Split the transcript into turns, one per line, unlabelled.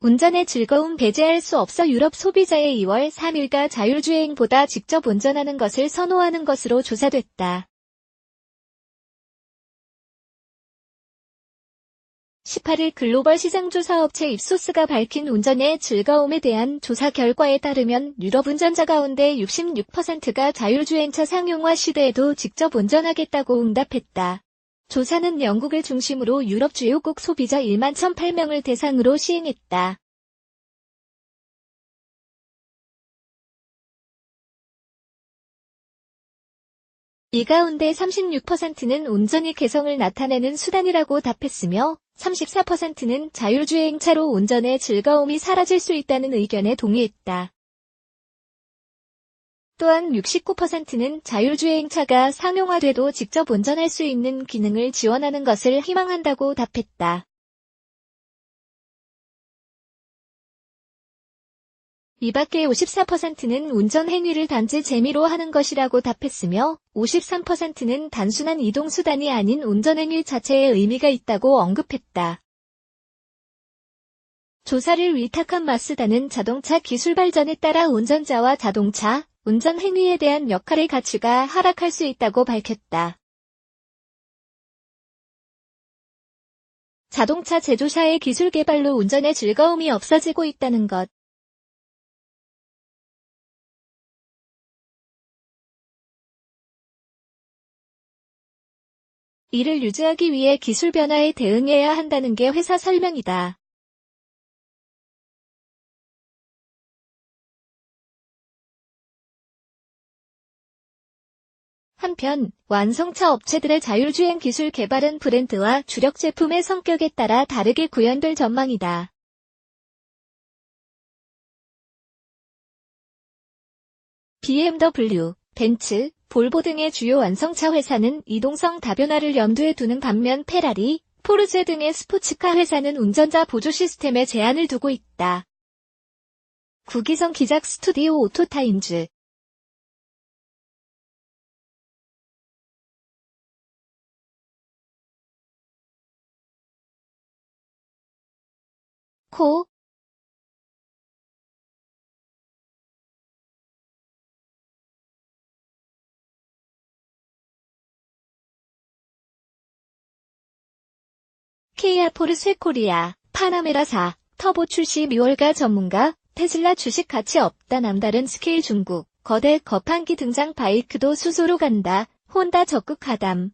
운전의 즐거움 배제할 수 없어 유럽 소비자의 2월 3일가 자율주행보다 직접 운전하는 것을 선호하는 것으로 조사됐다. 18일 글로벌 시장조사업체 입소스가 밝힌 운전의 즐거움에 대한 조사 결과에 따르면 유럽 운전자 가운데 66%가 자율주행차 상용화 시대에도 직접 운전하겠다고 응답했다. 조사는 영국을 중심으로 유럽 주요국 소비자 1만 1,008명을 대상으로 시행했다. 이 가운데 36%는 운전이 개성을 나타내는 수단이라고 답했으며 34%는 자율주행차로 운전의 즐거움이 사라질 수 있다는 의견에 동의했다. 또한 69%는 자율주행차가 상용화돼도 직접 운전할 수 있는 기능을 지원하는 것을 희망한다고 답했다. 이 밖에 54%는 운전 행위를 단지 재미로 하는 것이라고 답했으며 53%는 단순한 이동수단이 아닌 운전 행위 자체에 의미가 있다고 언급했다. 조사를 위탁한 마스다는 자동차 기술 발전에 따라 운전자와 자동차, 운전 행위에 대한 역할의 가치가 하락할 수 있다고 밝혔다. 자동차 제조사의 기술 개발로 운전의 즐거움이 없어지고 있다는 것. 이를 유지하기 위해 기술 변화에 대응해야 한다는 게 회사 설명이다. 한편 완성차 업체들의 자율주행 기술 개발은 브랜드와 주력 제품의 성격에 따라 다르게 구현될 전망이다. BMW, 벤츠, 볼보 등의 주요 완성차 회사는 이동성 다변화를 염두에 두는 반면 페라리, 포르쉐 등의 스포츠카 회사는 운전자 보조 시스템에 제한을 두고 있다. 구기성 기작 스튜디오 오토타임즈 코 케이아 포르쉐 코리아, 파나메라사, 터보 출시 미월가 전문가, 테슬라 주식 가치 없다 남다른 스케일 중국, 거대 거판기 등장 바이크도 수소로 간다, 혼다 적극 하담.